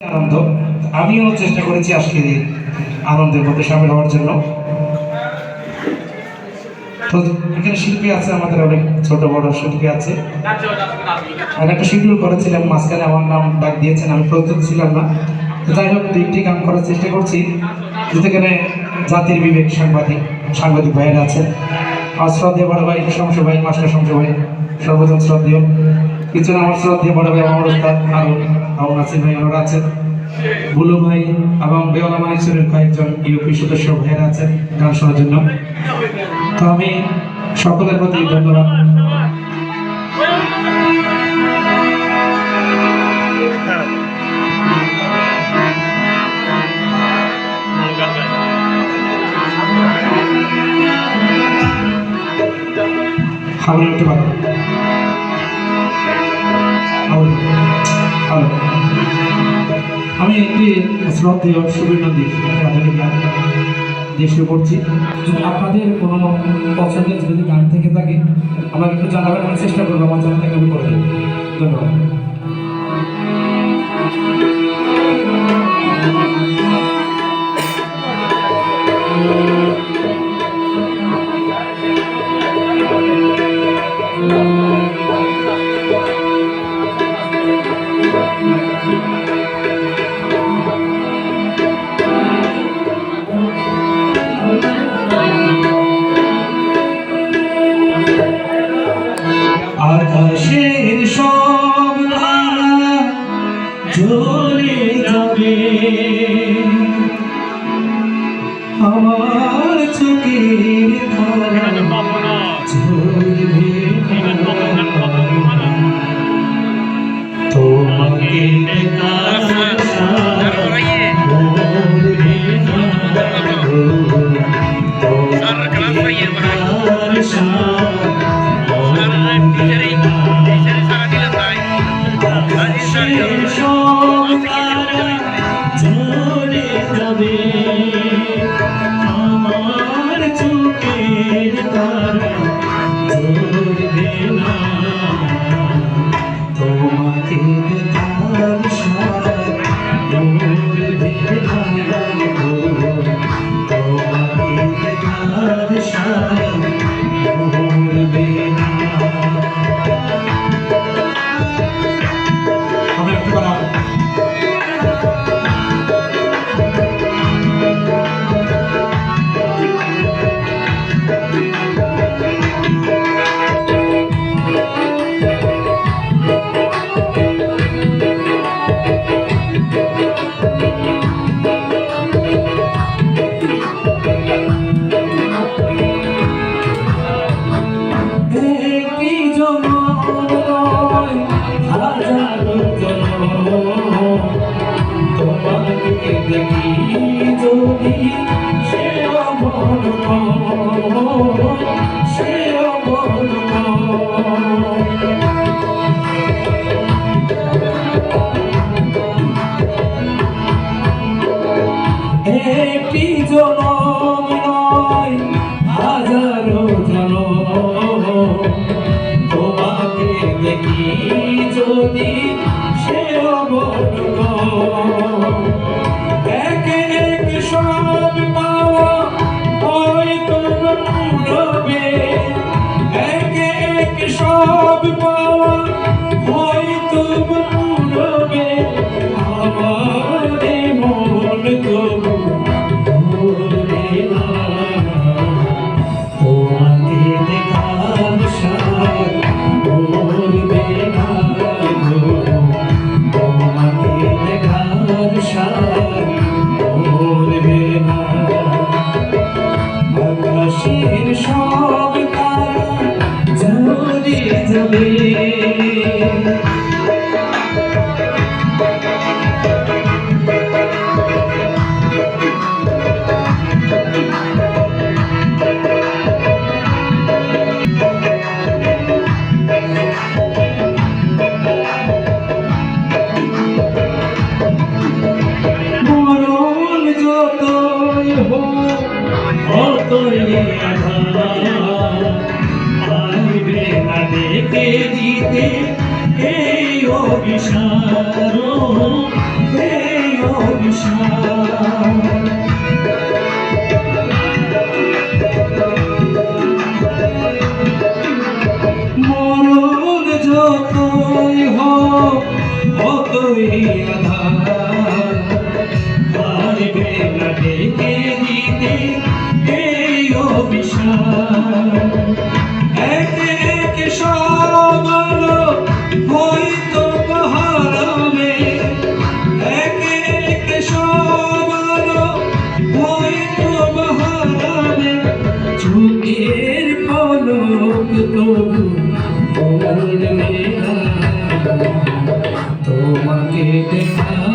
আনন্দ। আমিও চেষ্টা করেছি আজকে আনন্দের মধ্যে সামিল হওয়ার জন্য। তো এখানে শিল্পী আছে, আমাদের অনেক ছোট বড় শিল্পী আছে। আমি একটা শিডিউল করেছিলাম, মাঝখানে আমার নাম ডাক দিয়েছেন, আমি প্রস্তুত ছিলাম না। তো যাই হোক দুইটি গান করার চেষ্টা করছি। যেখানে জাতির বিবেক সাংবাদিক সাংবাদিক ভাইয়েরা আছেন। আর শ্রদ্ধেয় বড় ভাই শমশ ভাই মাস্টার শমশ ভাই সর্বজন শ্রদ্ধেয়। পিছনে আমার শ্রদ্ধেয় বড় ভাই, আমার ওস্তাদ আরও আমার নাসির ভাই ওনারা আছেন। বুলু ভাই এবং বেওলা মানিকচুরের কয়েকজন ইউপি সদস্য ভাইয়েরা আছেন গান শোনার জন্য। তো আমি সকলের প্রতি ধন্যবাদ। হাওড়া একটু আমি একটি শ্রদ্ধেয় সুবীর নদী একটি আধুনিক গান দিয়ে শুরু করছি আপনাদের কোনো পছন্দের যদি গান থেকে থাকে, আমাকে একটু জানাবেন, আমি চেষ্টা করব আমার জানা থেকে আমি করে দেবো। ধন্যবাদ। জ্বলে যাবে আমার চোখের না। তোমাকে দেখার যদি দেখে দিতে, এই অভিসার এই অভিশাপ। মরণ যতই হোক, অতই আধার। পারবে না ডেকে দিতে, এই Ele